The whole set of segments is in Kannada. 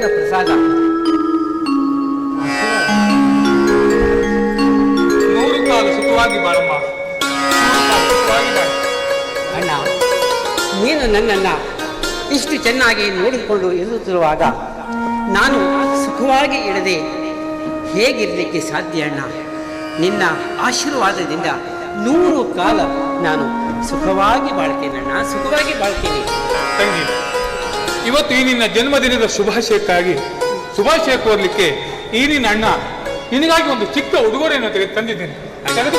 ದೇವರ ಪ್ರಸಾದ ನೂರು ಕಾಲು ಸುಖವಾಗಿ ಬಾಳಮ್ಮ ಸುಖವಾಗಿ ಅಣ್ಣ ನೀನು ನನ್ನನ್ನ ಇಷ್ಟು ಚೆನ್ನಾಗಿ ನೋಡಿಕೊಂಡು ಇರುತ್ತಿರುವಾಗ ನಾನು ಸುಖವಾಗಿ ಇಡದೆ ಹೇಗಿರಲಿಕ್ಕೆ ಸಾಧ್ಯ ಅಣ್ಣ? ನಿನ್ನ ಆಶೀರ್ವಾದದಿಂದ ನೂರು ಕಾಲ ನಾನು ಸುಖವಾಗಿ ಬಾಳ್ತೇನೆ ಅಣ್ಣ ಸುಖವಾಗಿ ಬಾಳ್ತೀನಿ. ತಂಗಿ ಇವತ್ತು ಈ ನಿನ್ನ ಜನ್ಮದಿನದ ಶುಭಾಶಯಕ್ಕಾಗಿ ಶುಭಾಶಯ ಕೋರ್ಲಿಕ್ಕೆ ಈ ನಿನ್ನ ಅಣ್ಣ ನಿನಗಾಗಿ ಒಂದು ಚಿಕ್ಕ ಉಡುಗೊರೆಯನ್ನು ತೆಗೆದು ತಂದಿದ್ದೇನೆ. ಯಾಕೆ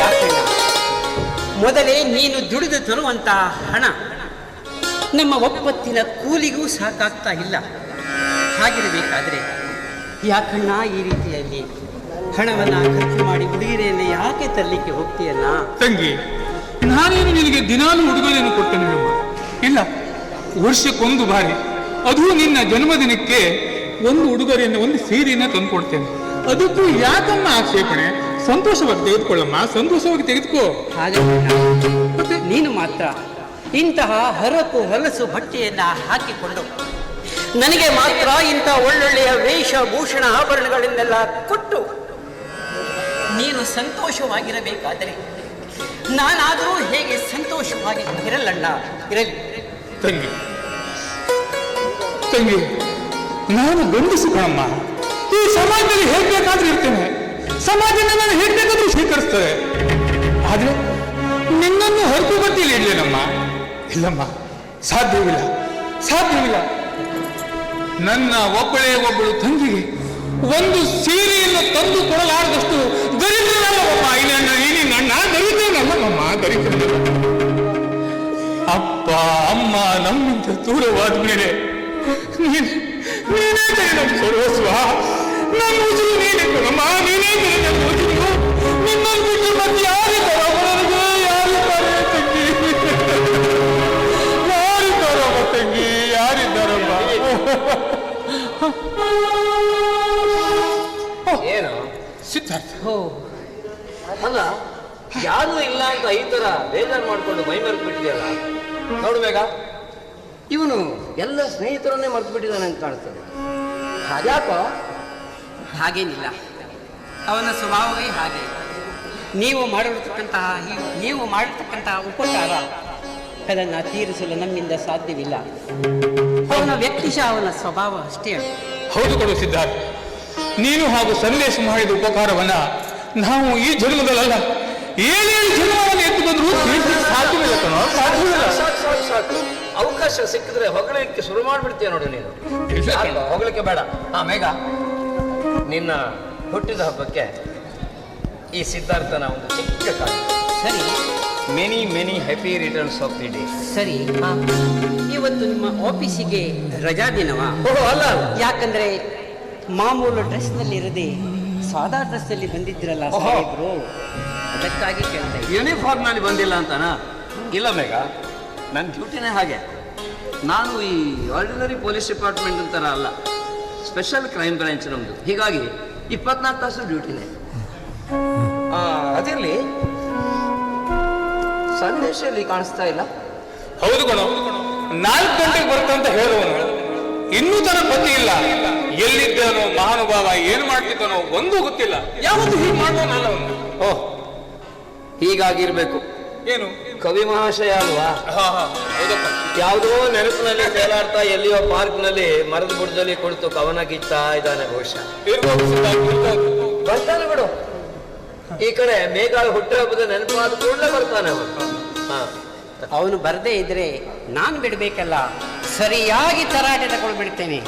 ಯಾಕಣ್ಣ ಮೊದಲೇ ನೀನು ದುಡಿದು ತರುವಂತಹ ಹಣ ನಮ್ಮ ಒಪ್ಪತ್ತಿನ ಕೂಲಿಗೂ ಸಾಕಾಗ್ತಾ ಇಲ್ಲ. ಹಾಗಿರಬೇಕಾದ್ರೆ ಯಾಕಣ್ಣ ಈ ರೀತಿಯಲ್ಲಿ ಹಣವನ್ನ ಖರ್ಚು ಮಾಡಿ ಹುಡುಗಿರೆಯಲ್ಲಿ ಯಾಕೆ ತರಲಿಕ್ಕೆ ಹೋಗ್ತೀಯಲ್ಲ ತಂಗಿ ನಾನೇನು ನಿನಗೆ ದಿನಾಲು ಉಡುಗೊರೆಯನ್ನು ಕೊಡ್ತೇನೆ ನಮ್ಮ ಇಲ್ಲ ವರ್ಷಕ್ಕೊಂದು ಬಾರಿ. ಅದು ನಿನ್ನ ಜನ್ಮದಿನಕ್ಕೆ ಒಂದು ಉಡುಗೊರೆಯನ್ನು ಒಂದು ಸೀರೆಯನ್ನು ತಂದುಕೊಡ್ತೇನೆ. ಅದಕ್ಕೂ ಯಾಕಮ್ಮ ಆಕ್ಷೇಪಣೆ ಸಂತೋಷವಾಗಿ ತೆಗೆದುಕೊಳ್ಳಮ್ಮ ಸಂತೋಷವಾಗಿ ತೆಗೆದುಕೋ. ಹಾಗೆ ನೀನು ಮಾತ್ರ ಇಂತಹ ಹರಕು ಹೊಲಸು ಬಟ್ಟೆಯನ್ನ ಹಾಕಿಕೊಂಡು ನನಗೆ ಮಾತ್ರ ಇಂಥ ಒಳ್ಳೊಳ್ಳೆಯ ವೇಷಭೂಷಣ ಆಭರಣಗಳನ್ನೆಲ್ಲ ಕೊಟ್ಟು ನೀನು ಸಂತೋಷವಾಗಿರಬೇಕಾದರೆ ನಾನಾದರೂ ಹೇಗೆ ಸಂತೋಷವಾಗಿ ಇರಲ್ಲಣ್ಣ ಇರಲಿ. ತಂಗಿ. ತಂಗಿ, ನಾನು ಗಂಡಸು ಕಣಮ್ಮ. ಈ ಸಮಾಜದಲ್ಲಿ ಹೇಗೆ ಬೇಕಾದ್ರೂ ಇರ್ತೇನೆ. ಸಮಾಜ ನನ್ನನ್ನು ಹೇಗೆ ಬೇಕಾದ್ರೂ ಸ್ವೀಕರಿಸ್ತದೆ ಆದ್ರೆ ನಿನ್ನನ್ನು ಹೊರತು ಬತ್ತಿಯಲ್ಲಿ ಇಡ್ಲೇನಮ್ಮ. ಇಲ್ಲಮ್ಮ, ಸಾಧ್ಯವಿಲ್ಲ ಸಾಧ್ಯವಿಲ್ಲ. ನನ್ನ ಒಬ್ಬಳೇ ಒಬ್ಬಳು ತಂಗಿಗೆ ಒಂದು ಸೀರೆಯನ್ನು ತಂದು ಕೊಡಲಾರದಷ್ಟು ದರಿದ್ರನಲ್ಲಮ್ಮ ಈ ನನ್ನ ಈ ನಿನ್ನ ಅಣ್ಣ ದರಿದ್ರನಲ್ಲಮ್ಮ ದರಿದ್ರನಲ್ಲ. ಅಪ್ಪ ಅಮ್ಮ ನಮ್ಮಿಂದ ದೂರವಾದ ಮೇಲೆ ನೀನ್- ನಮ್ಮ ಸರ್ವಸ್ವ. ಉಸಿರು ನೀನೇ ಕಣಮ್ಮ ನೀನೇ ಕಣೆ ನನ್ನ ಉಸಿರು. ನಿನ್ನನ್ನು ಬಿಟ್ಟು ಮತ್ತೆ ಯಾರಿದ್ದಾರಮ್ಮ ನನಗೆ ಯಾರಿದ್ದಾರೆ ತಂಗಿ? ಯಾರಿದ್ದಾರಮ್ಮ ತಂಗಿ? ಯಾರಿದ್ದಾರಮ್ಮ ಏನು? ಸಿದ್ಧಾರ್ಥ. ಅಲ್ಲ ಯಾರು ಇಲ್ಲ ಅಂತ ಈ ತರ ಬೇಜಾರು ಮಾಡ್ಕೊಂಡು ಮೈ ಮರೆತು ಬಿಟ್ಟಿದೆಯಲ್ಲ ನೋಡು ಬೇಗ. ಇವನು ಎಲ್ಲ ಸ್ನೇಹಿತರನ್ನೇ ಮರೆತು ಬಿಟ್ಟಿದ್ದಾನೆ ಅಂತ ಕಾಣಿಸ್ತದೆ ಯಾಕೋ ಹಾಗೇನಿಲ್ಲ. ಅವನ ಸ್ವಭಾವವೇ ಹಾಗೆ. ನೀವು ಮಾಡಿರ್ತಕ್ಕಂತಹ ನೀವು ಮಾಡಿರ್ತಕ್ಕಂತಹ ಉಪಕಾರ ಅದನ್ನು ತೀರಿಸಲು ನಮ್ಮಿಂದ ಸಾಧ್ಯವಿಲ್ಲ. ಅವನ ವ್ಯಕ್ತಿಶಃ ಅವನ ಸ್ವಭಾವ ಅಷ್ಟೇ ಹೌದು ಕೊಡು ಸಿದ್ಧಾರ್ಥ. ನೀನು ಹಾಗೂ ಸಂದೇಶ ಮಾಡಿದ ಉಪಕಾರವನ್ನ ನಾವು ಈ ಜನ್ಮದಲ್ಲ ಏಳೇಳು ಜನ್ಮವನ್ನು ಎತ್ತು ಬಂದರೂ ಸಾಧ್ಯವಿಲ್ಲ ಕಣೋ. ಸಾಧ್ಯವಿಲ್ಲ. ಸಾಕು. ಅವಕಾಶ ಸಿಕ್ಕಿದ್ರೆ ಹೊಗಳಕ್ಕೆ ಶುರು ಮಾಡ್ಬಿಡ್ತೀಯ ನೋಡು ನೀನು. ಹೊಗಳಿಕೆ ಬೇಡ. ಹಾ ಮೇಘ ನಿನ್ನ ಹುಟ್ಟಿದ ಹಬ್ಬಕ್ಕೆ ಈ ಸಿದ್ಧಾರ್ಥನ ಒಂದು ಚಿಕ್ಕ ಕಾರಣ ಸರಿ. Many many happy returns of the day. ಸರಿ ಇವತ್ತು ನಿಮ್ಮ ಆಫೀಸಿಗೆ ರಜಾ ದಿನವಾ? ಓಹೋ ಅಲ್ಲ ಅಲ್ಲ. ಯಾಕಂದ್ರೆ ಮಾಮೂಲು ಡ್ರೆಸ್ನಲ್ಲಿ ಇರದೆ ಸಾದಾ ಡ್ರೆಸ್ನಲ್ಲಿ ಬಂದಿದ್ರಲ್ಲ ಓಹೋ. ಸಾಹೇಬ್ರು. ಅದಕ್ಕಾಗಿ ಕೇಳ್ತಾ ಇದ್ದೀನಿ. ಯೂನಿಫಾರ್ಮ್ನಲ್ಲಿ ಬಂದಿಲ್ಲ ಅಂತನಾ? ಇಲ್ಲ ಮೇಘ. ನನ್ನ ಡ್ಯೂಟಿನೇ ಹಾಗೆ. ನಾನು ಈ ಆರ್ಡಿನರಿ ಪೊಲೀಸ್ ಡಿಪಾರ್ಟ್ಮೆಂಟ್ ಅಂತಾರ ಅಲ್ಲ. ಸ್ಪೆಷಲ್ ಕ್ರೈಮ್ ಬ್ರಾಂಚ್ ನಮ್ಮದು ಹೀಗಾಗಿ ಇಪ್ಪತ್ನಾಲ್ಕು ತಾಸು ಡ್ಯೂಟಿನೇ. ಅದಿರಲಿ. ಸಂದೇಶದಲ್ಲಿ ಕಾಣಿಸ್ತಾ ಇಲ್ಲ. ಹೌದು ಕಣ. ನಾಲ್ಕು ಗಂಟೆಗೆ ಬರ್ತಂತ ಹೇಳುವನು. ಇನ್ನೂ ತನ ಪತಿ ಇಲ್ಲ. ಎಲ್ಲಿದ್ದಾನೋ ಮಹಾನುಭಾವ ಏನ್ ಮಾಡ್ತಿದ್ದಾನೋ ಒಂದು ಗೊತ್ತಿಲ್ಲ. ಯಾವತ್ತು ಹೀಗೆ ಮಾಡೋನಲ್ಲ ಅವನು? ಓಹ್ ಹೀಗಾಗಿರ್ಬೇಕು. ಏನು? ಕವಿ ಮಹಾಶಯ ಅಲ್ವಾ? ಯಾವುದೋ ನೆನಪಿನಲ್ಲಿ ತೇಲಾಡ್ತಾ ಎಲ್ಲಿಯೋ ಪಾರ್ಕ್ನಲ್ಲಿ ಮರದ ಬುಡದಲ್ಲಿ ಕುಳಿತು ಕವನ ಗೀತಾ ಇದ್ದಾನೆ ಬಹುಶಃ. ಬರ್ತಾನೆ ಬಿಡು. ಈ ಕಡೆ ಮೇಘಾಳ ಹುಟ್ಟುಹಬ್ಬದ ನೆನಪಾದ ಕೂಡಲೇ ಬರ್ತಾನೆ ಅವನು. ಹಾ. ಅವನು ಬರದೇ ಇದ್ರೆ ನಾನು ಬಿಡ್ಬೇಕಲ್ಲ. ಸರಿಯಾಗಿ ತರಾಟೆ ತಗೊಳ್ಬಿಡ್ತೇನೆ.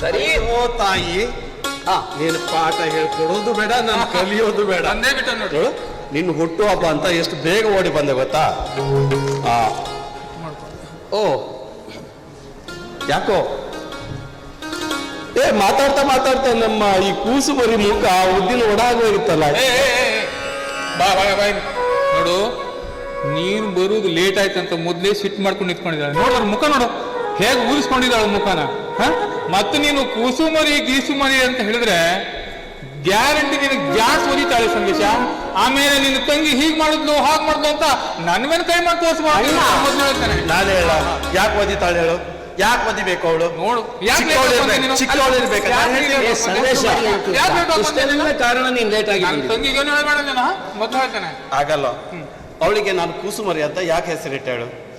ಸರಿ ಓ ತಾಯಿ. ಹಾ. ನೀನು ಪಾಠ ಹೇಳ್ಕೊಡೋದು ಬೇಡ ನಾನು ಕಲಿಯೋದು ಬೇಡ. ಅಂದೇ ಬಿಟ್ಟ ನೋಡು, ನಿನ್ನ ಹುಟ್ಟು ಹಬ್ಬ ಅಂತ ಎಷ್ಟು ಬೇಗ ಓಡಿ ಬಂದೆ ಗೊತ್ತಾ? ಆ, ಓ. ಯಾಕೋ? ಏ ಮಾತಾಡ್ತಾ ಮಾತಾಡ್ತಾ ನಮ್ಮ ಈ ಕೂಸು ಮರಿ ಮುಖ ಉದ್ದಿನ ಒಡಾಗೋಗಿತ್ತಲ್ಲ. ಬಾ ಬಾ ಬಾ ನೋಡು ನೀನು ಬರೋದು ಲೇಟ್ ಆಯ್ತಂತ ಮೊದ್ಲೇ ಸಿಟ್ ಮಾಡ್ಕೊಂಡು ನಿಂತ್ಕೊಂಡಿದ್ದಾಳೆ. ನೋಡು ಅವ್ರ ಮುಖ ನೋಡು. ಹೇಗೆ ಊರಿಸ್ಕೊಂಡಿದ್ದಾಳೆ ಮುಖನ? ಹ? ಮತ್ತೆ ನೀನು ಕೂಸು ಮರಿ ಗೀಸು ಮರಿ ಅಂತ ಹೇಳಿದ್ರೆ ಗ್ಯಾರಂಟಿ ನಿನ್ ಗ್ಯಾಸ್ ಒದಿತಾಳೆ ಸಂದೇಶ. ಆಮೇಲೆ ನಿನ್ನ ತಂಗಿ ಹೀಗ್ ಮಾಡಿದ್ಲು ಹಾಗೆ ಮಾಡಿದ್ಲು ಅಂತ ನನ್ನ ಮೇಲೆ ಕೈ ಮಾಡಿ ನಾನೇ ಹೇಳ. ಯಾಕೆ ಓದಿತಾಳೆ ಹೇಳು? ಯಾಕೆ ಮದಿಬೇಕು ಅವಳು? ನೋಡು. ಯಾಕೆ ಚಿಕ್ಕವಳು ಇರ್ಬೇಕು? ಸಂದೇಶ. ಕಾರಣ ನೀನ್ ಲೇಟ್ ಆಗಿ ನನ್ನ. ತಂಗಿಗೆ ಏನು ಹೇಳ್ಬೇಡ ನಾನು ಮೊದಲು ಹೇಳ್ತೇನೆ. ಆಗಲ್ಲ. ಅವಳಿಗೆ ನಾನು ಕೂಸುಮರಿ ಅಂತ ಯಾಕೆ ಹೆಸರಿಟ್ಟು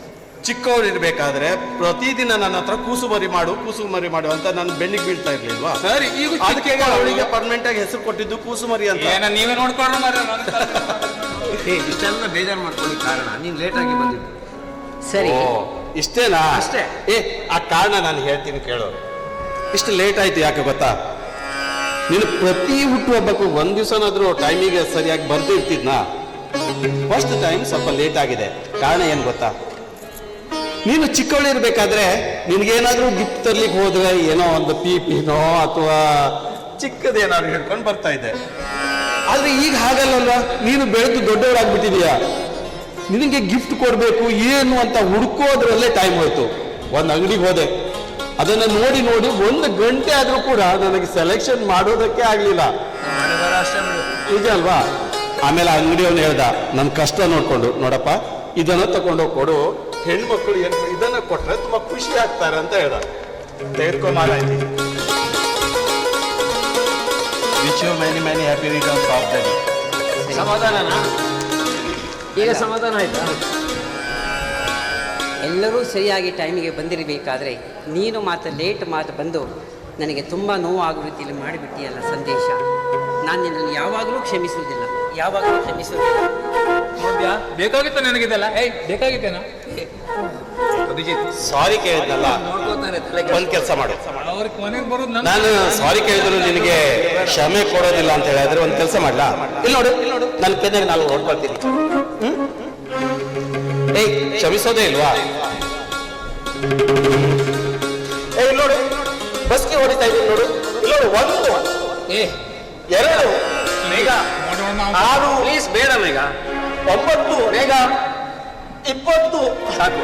ಇರ್ಬೇಕಾದ್ರೆ ಪ್ರತಿದಿನ ನನ್ನ ಹತ್ರ ಕೂಸುಮರಿ ಮಾಡು ಕೂಸುಮರಿ ಮಾಡು ಅಂತ ನಾನು ಬೆನ್ನಿಗೆ ಬೀಳ್ತಾ ಇರ್ಲಿಲ್ವಾ? ಸರಿ ಈಗ ಅದಕ್ಕೆ ಅವಳಿಗೆ ಪರ್ಮನೆಂಟ್ ಆಗಿ ಹೆಸರು ಕೊಟ್ಟಿದ್ದು ಕೂಸುಮರಿ ಅಂತ. ಏನ ನೀವೇ ನೋಡ್ಕೊಂಡು. ಏ ಇಷ್ಟೆಲ್ಲ ಬೇಜಾರು ಮಾಡ್ಕೊಳ್ಳಿ ಕಾರಣ. ನೀನು ಲೇಟ್ ಆಗಿ ಬಂದಿದ್ದು. ಸರಿ. ಓ, ಇಷ್ಟೇನಾ? ಅಷ್ಟೇ. ಏ ಆ ಕಾರಣ ನಾನು ಹೇಳ್ತೀನಿ ಕೇಳು. ಇಷ್ಟು ಲೇಟ್ ಆಯ್ತು ಯಾಕೆ ಗೊತ್ತಾ? ನೀನು ಪ್ರತಿ ಹುಟ್ಟುಹಬ್ಬಕ್ಕೂ ಒಂದ್ ದಿವಸನಾದ್ರೂ ಟೈಮಿಗೆ ಸರಿಯಾಗಿ ಬರ್ತಿರ್ತಿದ್ನಾ ಫಸ್ಟ್ ಟೈಮ್ ಸ್ವಲ್ಪ ಲೇಟ್ ಆಗಿದೆ. ಕಾರಣ ಏನು ಗೊತ್ತಾ? ನೀನು ಚಿಕ್ಕವಳಿರ್ಬೇಕಾದ್ರೆ ನಿನ್ಗೇನಾದ್ರೂ ಗಿಫ್ಟ್ ತರ್ಲಿಕ್ಕೆ ಹೋದ್ರೆ ಏನೋ ಒಂದು ಪೀಪಿನೋ ಅಥವಾ ಚಿಕ್ಕದೇನಾದ್ರು ಹಿಡ್ಕೊಂಡು ಬರ್ತಾ ಇದ್ದೆ. ಆದ್ರೆ ಈಗ ಹಾಗಲ್ಲಲ್ವಾ? ನೀನು ಬೆಳೆದು ದೊಡ್ಡವರಾಗ್ಬಿಟ್ಟಿದೀಯಾ ನಿನಗೆ ಗಿಫ್ಟ್ ಕೊಡಬೇಕು ಏನು ಅಂತ ಹುಡ್ಕೋದ್ರಲ್ಲೇ ಟೈಮ್ ಹೋಯ್ತು. ಒಂದು ಅಂಗಡಿಗೆ ಹೋದೆ. ಅದನ್ನ ನೋಡಿ ನೋಡಿ ಒಂದು ಗಂಟೆ ಆದ್ರೂ ಕೂಡ ನನಗೆ ಸೆಲೆಕ್ಷನ್ ಮಾಡೋದಕ್ಕೆ ಆಗಲಿಲ್ಲ. ನಿಜ ಅಲ್ವಾ? ಆಮೇಲೆ ಆ ಅಂಗಡಿಯವನು ಹೇಳ್ದ ನನ್ನ ಕಷ್ಟ ನೋಡ್ಕೊಂಡು ನೋಡಪ್ಪ ಇದನ್ನ ತಗೊಂಡು ಕೊಡು. ಹೆಣ್ಮಕ್ಳು ಏನು ಇದನ್ನ ಕೊಟ್ರೆ ತುಂಬಾ ಖುಷಿ ಆಗ್ತಾರೆ ಅಂತ ಹೇಳ್ದ ತೆಗೆದುಕೊಂಡ ಮಾರಾಯ್ತಿ wish you many many happy returns of the day ಸಮಾಧಾನನಾ? ಈಗ ಸಮಾಧಾನ ಆಯ್ತಾ? ಎಲ್ಲರೂ ಸರಿಯಾಗಿ ಟೈಮಿಗೆ ಬಂದಿರಬೇಕಾದ್ರೆ ನೀನು ಮಾತ್ರ ಲೇಟ್ ಮಾತು ಬಂದು ನನಗೆ ತುಂಬ ನೋವಾಗುವ ರೀತಿಯಲ್ಲಿ ಮಾಡಿಬಿಟ್ಟಿಯಲ್ಲ ಸಂದೇಶ. ನಾನು ನಿನ್ನನ್ನು ಯಾವಾಗಲೂ ಕ್ಷಮಿಸುವುದಿಲ್ಲ. ಯಾವಾಗಲೂ ಕ್ಷಮಿಸುವುದಿಲ್ಲ. ನೋಡ್ದ್ಯಾ ಬೇಕಾಗಿತ್ತು ನನಗಿದೆಲ್ಲ? ಏಯ್ ಬೇಕಾಗಿತ್ತೇನೋ? ಅಭಿಜಿತ್ ಸಾರಿ ಕೇಳಿದ್ನಲ್ಲ? ಒಂದ್ ಕೆಲಸ ಮಾಡು. ಅವ್ರ ಕೊನೆಗೆ ಬರೋದು ನನ್ನ ನಾನು ಸಾರಿ ಕೇಳಿದ್ರು ನಿನಗೆ ಕ್ಷಮೆ ಕೊಡೋದಿಲ್ಲ ಅಂತ ಹೇಳಿದ್ರೆ ಒಂದ್ ಕೆಲಸ ಮಾಡ್ಲಾ? ಇಲ್ಲಿ ನೋಡು ಇಲ್ಲಿ ನೋಡು. ನನ್ನ ಪೆನ್ನಾಗ ನಾನು ನೋಡ್ಕೊಳ್ತೀನಿ? ಏಯ್ ಕ್ಷಮಿಸೋದೇ ಇಲ್ವಾ? ಏಯ್ ನೋಡು. ಬಸ್ಗೆ ಹೊಡಿತಾ ಇದ್ದೀನಿ ನೋಡು. ಇಲ್ಲಿ ನೋಡು ಒಂದು. ಏ. ಎರಡು. ನಾವು ಆರು. ಪ್ಲೀಸ್ ಬೇಡ ಬೇಗ ಒಂಬತ್ತು ಮೇಘ. ಇಪ್ಪತ್ತು. ಸಾಕು.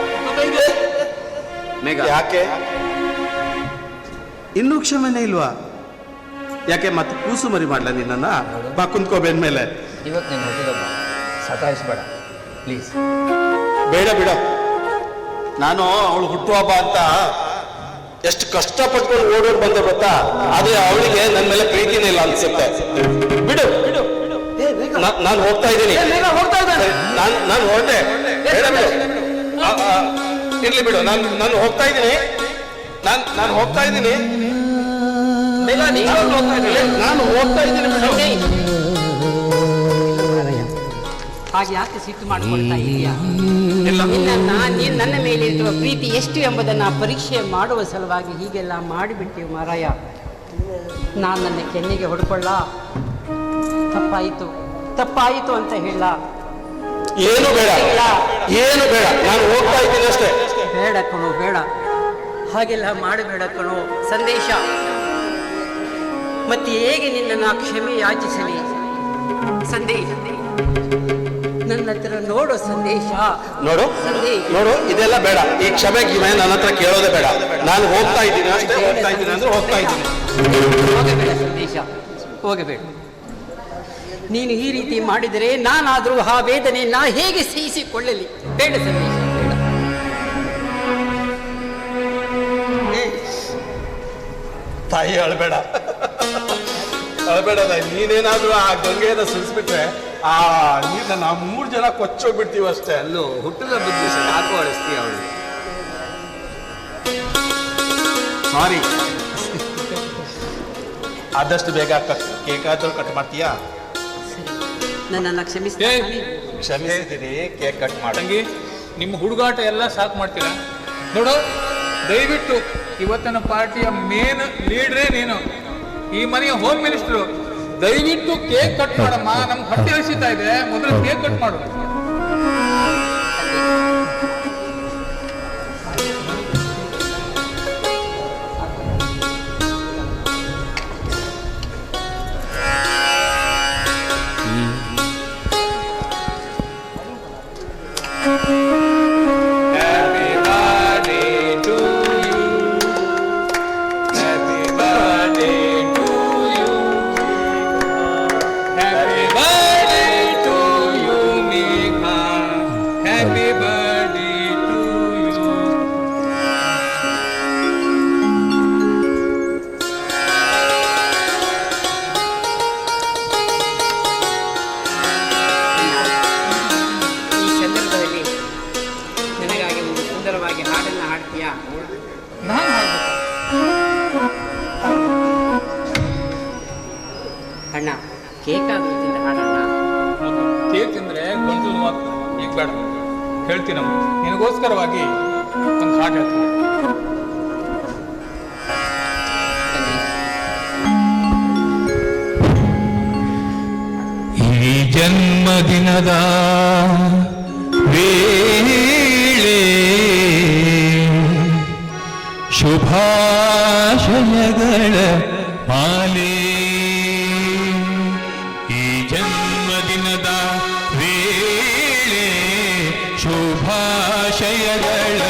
ಮೇಘ. ಯಾಕೆ? ಇನ್ನೂ ಕ್ಷಮೆನೇ ಇಲ್ವಾ? ಯಾಕೆ ಮತ್ತೆ ಕೂಸು ಮರಿ ಮಾಡ್ಲಾ ನಿನ್ನ ಬಾ ಕುಂತ್ಕೋ ಮೇಲೆ. ಇವತ್ತು ನೀನು ಸತಾಯಿಸ್ಬೇಡ. ಪ್ಲೀಸ್. ಬೇಡ ಬಿಡ. ನಾನು ಅವಳು ಹುಟ್ಟುಹಬ್ಬ ಅಂತ ಎಷ್ಟು ಕಷ್ಟಪಟ್ಕೊಂಡು ಓಡೋಡ್ ಬಂದೆ ಗೊತ್ತಾ? ಆದ್ರೆ ಅವಳಿಗೆ ನನ್ನ ಮೇಲೆ ಪ್ರೀತಿನೇ ಇಲ್ಲ ಅನ್ಸುತ್ತೆ. ಬಿಡು. ನಾನು ಹೋಗ್ತಾ ಇದ್ದೀನಿ. ಹೋಗ್ತಾ ಇದ್ದಾನೆ? ನಾನು ನಾನು ಹೊರಟೆ ಬಿಡು. ಆ, ಆ, ಇರ್ಲಿ ಬಿಡು. ನಾನು ನಾನು ಹೋಗ್ತಾ ಇದ್ದೀನಿ. ನಾನು ನಾನು ಹೋಗ್ತಾ ಇದ್ದೀನಿ. ನೀನು ಹೋಗ್ತಾ ಇದ್ದಾನೆ ಹಾಗೆ ಯಾಕೆ ಸಿಟ್ಟು ಮಾಡಿಕೊಳ್ತಾ ಇದೆಯಾ ನಿನ್ನನ್ನ ನೀನು ನನ್ನ ಮೇಲೆ ಇರುವ ಪ್ರೀತಿ ಎಷ್ಟು ಎಂಬುದನ್ನು ಪರೀಕ್ಷೆ ಮಾಡುವ ಸಲುವಾಗಿ ಹೀಗೆಲ್ಲ ಮಾಡಿಬಿಟ್ಟೆ ಮಾರಾಯ. ನಾನು ನನ್ನ ಕೆನ್ನಿಗೆ ಹೊಡ್ಕೊಳ್ಳ. ತಪ್ಪಾಯಿತು. ತಪ್ಪಾಯಿತು ಅಂತ ಹೇಳ. ಏನು ಬೇಡ. ಏನು ಬೇಡ. ನಾನು ಹೋಗ್ತಾ ಇದ್ದೀನಿ ಅಷ್ಟೇ. ಬೇಡ ಕಣೋ ಬೇಡ. ಹಾಗೆಲ್ಲ ಮಾಡಬೇಡ ಕಣೋ ಸಂದೇಶ. ಮತ್ತೆ ಹೇಗೆ ನಿನ್ನನ್ನು ಕ್ಷಮೆ ಯಾಚಿಸಲಿ? ಸಂದೇಶ. ನನ್ನ ಹತ್ರ ನೋಡು ಸಂದೇಶ. ನೋಡು. ನೋಡು ಇದೆಲ್ಲ ಬೇಡ. ಈ ಕ್ಷಮೆ ಗಿಮೆ ನನ್ನ ಹತ್ರ ಕೇಳೋದೇ ಬೇಡ. ನಾನು ಹೋಗ್ತಾ ಇದ್ದೀನಿ ಅಷ್ಟೇ ಹೋಗ್ತಾ ಇದ್ದೀನಿ ಅಂದ್ರೆ ಹೋಗ್ತಾ ಇದ್ದೀನಿ. ಹೋಗಬೇಡ ಸಂದೇಶ. ಹೋಗಬೇಡ. ನೀನು ಈ ರೀತಿ ಮಾಡಿದರೆ ನಾನಾದರೂ ಆ ವೇದನೆ ನಾ ಹೇಗೆ ಸಹಿಸಿಕೊಳ್ಳಲಿ? ಬೇಡ ಸರ್ ತಾಯಿ ಅಳಬೇಡ. ಅಳಬೇಡ ತಾಯಿ ನೀನೇನಾದ್ರೂ ಆ ಗಂಗೆಯನ್ನ ಸುರಿಸ್ಬಿಟ್ರೆ ಆ ನೀರ್ನ ನಾವು ಮೂರು ಜನ ಕೊಚ್ಚೋಗ್ಬಿಡ್ತೀವಿ ಅಷ್ಟೇ. ಅಲ್ಲೂ ಹುಟ್ಟಿದ ಬುದ್ಧಿ ಯಾಕೋ ಅಳಿಸ್ತೀವಿ ಅವಳು? ಸಾರಿ ಆದಷ್ಟು ಬೇಗ ಕೇಕ್ ಆದ್ರೂ ಕಟ್ ಮಾಡ್ತೀಯಾ? ನನ್ನನ್ನು ಕ್ಷಮಿಸ್ತೀನಿ? ಕ್ಷಮಿಸಿದ್ದೀನಿ ಕೇಕ್ ಕಟ್ ಮಾಡಂಗಿ ನಿಮ್ಮ ಹುಡುಗಾಟ ಎಲ್ಲ ಸಾಕು ಮಾಡ್ತೀರಾ? ನೋಡು ದಯವಿಟ್ಟು ಇವತ್ತಿನ ಪಾರ್ಟಿಯ ಮೇನ್ ಲೀಡ್ರೇ ನೀನು. ಈ ಮನೆಯ ಹೋಮ್ ಮಿನಿಸ್ಟ್ರು ದಯವಿಟ್ಟು ಕೇಕ್ ಕಟ್ ಮಾಡಮ್ಮ. ನಮ್ಗೆ ಹೊಟ್ಟೆ ಹಸಿತಾ ಇದೆ. ಮೊದಲು ಕೇಕ್ ಕಟ್ ಮಾಡು. ಕೇಕ್ ಆಗೋದ್ರಿಂದ ಹಾಡಣ್ಣ ಕೇಕ್ ತಿಂದ್ರೆ ಗಂಟಲು ನೋವಾಗ್ತದೆ ಈಗ ಬೇಡ. ಹೇಳ್ತೀನಮ್ಮ ನಿನಗೋಸ್ಕರವಾಗಿ ಒಂದು ಹಾಡು ಹೇಳ್ತೀನಿ. ಈ ಜನ್ಮದಿನದ ವೇಳೆ ಶುಭಾಶಯಗಳ ಶುಭಾಶಯಗಳ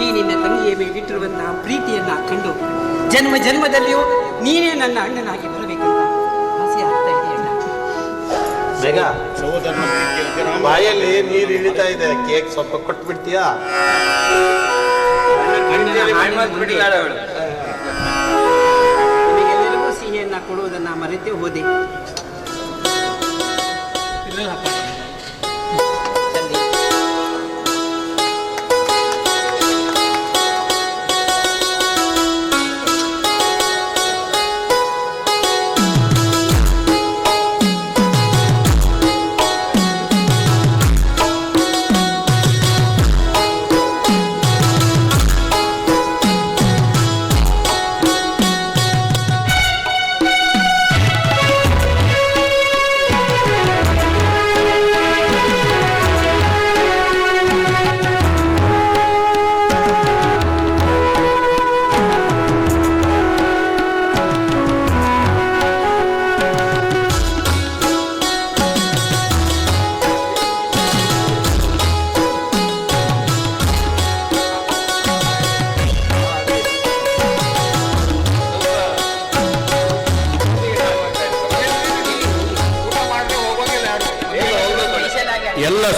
ಈ ನಿನ್ನ ತಂಗಿಯ ಮೇಲಿಟ್ಟಿರುವಂತಹ ಪ್ರೀತಿಯನ್ನ ಕಂಡು ಜನ್ಮ ಜನ್ಮದಲ್ಲಿಯೂ ನೀನೇ ನನ್ನ ಅಣ್ಣನಾಗಿ ಬರಬೇಕಂತ ಆಸೆ ಆಗ್ತಾ ಇದೆ ಅಣ್ಣ. ಬೇಗ. ಬಾಯಲ್ಲಿ ನೀರು ಇಳಿತಾ ಇದೆ. ಕೇಕ್ ಸ್ವಲ್ಪ ಕೊಟ್ಬಿಡ್ತೀಯಾ? ಬಿಡ್ತೀಯಾ ನಿಮಗೆಲ್ಲರಿಗೂ ಸಿಹಿಯನ್ನ ಕೊಡುವುದನ್ನ ಮರೆತೇ ಹೋದೆ. ತಂದೆ,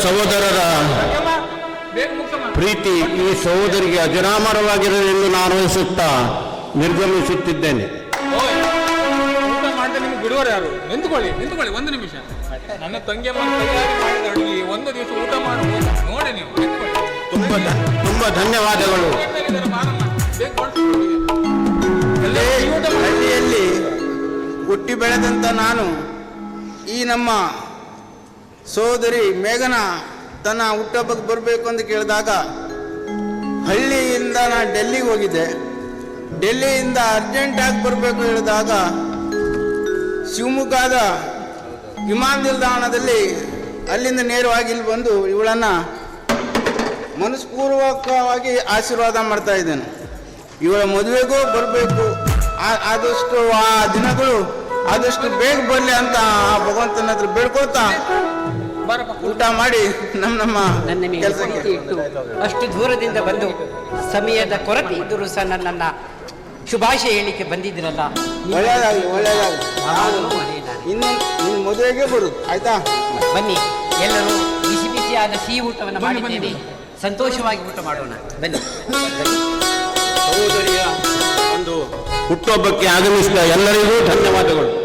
ಸಹೋದರರ ಪ್ರೀತಿ ಈ ಸಹೋದರಿಗೆ ಅಜರಾಮರವಾಗಿರಲೆಂದು ನಾನು ವಹಿಸುತ್ತಾ ನಿರ್ಗಮಿಸುತ್ತಿದ್ದೇನೆ. ಬಿಡುವರು ಯಾರು? ನಿಂತ್ಕೊಳ್ಳಿ ನಿಂತ್ಕೊಳ್ಳಿ ಒಂದು ನಿಮಿಷ. ನನ್ನ ತಂಗಿ ಅಡುಗೆ ಒಂದು ದಿವಸ ಊಟ ಮಾಡಿ ನೋಡಿ ನೀವು ನಿಂತ್ಕೊಳ್ಳಿ. ತುಂಬ ಧನ್ಯವಾದಗಳು. ಹಳ್ಳಿಯಲ್ಲಿ ಹುಟ್ಟಿ ಬೆಳೆದಂತ ನಾನು ಈ ನಮ್ಮ ಸೋದರಿ ಮೇಘನ, ತನ್ನ ಹುಟ್ಟಹಬ್ಬಕ್ಕೆ ಬರಬೇಕು ಅಂತ ಕೇಳಿದಾಗ, ಹಳ್ಳಿಯಿಂದ ನಾನು ಡೆಲ್ಲಿಗೆ ಹೋಗಿದ್ದೆ. ಡೆಲ್ಲಿಯಿಂದ ಅರ್ಜೆಂಟಾಗಿ ಬರಬೇಕು ಹೇಳಿದಾಗ, ಶಿವಮೊಗ್ಗದ ವಿಮಾನ ನಿಲ್ದಾಣದಲ್ಲಿ ಅಲ್ಲಿಂದ ನೇರವಾಗಿ ಇಲ್ಲಿ ಬಂದು ಇವಳನ್ನು ಮನಸ್ಪೂರ್ವಕವಾಗಿ ಆಶೀರ್ವಾದ ಮಾಡ್ತಾ ಇದ್ದೇನೆ. ಇವಳ ಮದುವೆಗೂ ಬರಬೇಕು. ಆದಷ್ಟು ಆ ದಿನಗಳು ಆದಷ್ಟು ಬೇಗ ಬರಲಿ ಅಂತ ಆ ಭಗವಂತನ ಹತ್ರ ಬೇಡ್ಕೊಳ್ತಾ ಊಟ ಮಾಡಿ ನಮ್ಮ ನಮ್ಮ ನನ್ನ ಮೇಲೆ ಕೆಲಸಕ್ಕೆ ಇಟ್ಟು ಅಷ್ಟು ದೂರದಿಂದ ಬಂದು ಸಮಯದ ಕೊರತೆ ಇದ್ದರೂ ಸಹ ನನ್ನನ್ನ ಶುಭಾಶಯ ಹೇಳಿಕೆ ಬಂದಿದ್ದೀರಲ್ಲ. ಒಳ್ಳೇದಾಗಲಿ ಒಳ್ಳೇದಾಗಲಿ. ಯಾವಾಗಲೂ ಮರೆಯಲಾರೆ. ಇನ್ನು ನಿನ್ನ ಮದುವೆಗೆ ಬರುದು ಆಯ್ತಾ? ಬನ್ನಿ ಎಲ್ಲರೂ ಬಿಸಿ ಬಿಸಿಯಾದ ಸಿಹಿ ಊಟವನ್ನು ಮಾಡಿದ್ದೇನೆ. ಸಂತೋಷವಾಗಿ ಊಟ ಮಾಡೋಣ. ಬನ್ನಿ. ಸಹೋದರಿಯ ಒಂದು ಹುಟ್ಟುಹಬ್ಬಕ್ಕೆ ಆಗಮಿಸಿದ ಎಲ್ಲರಿಗೂ ಧನ್ಯವಾದಗಳು.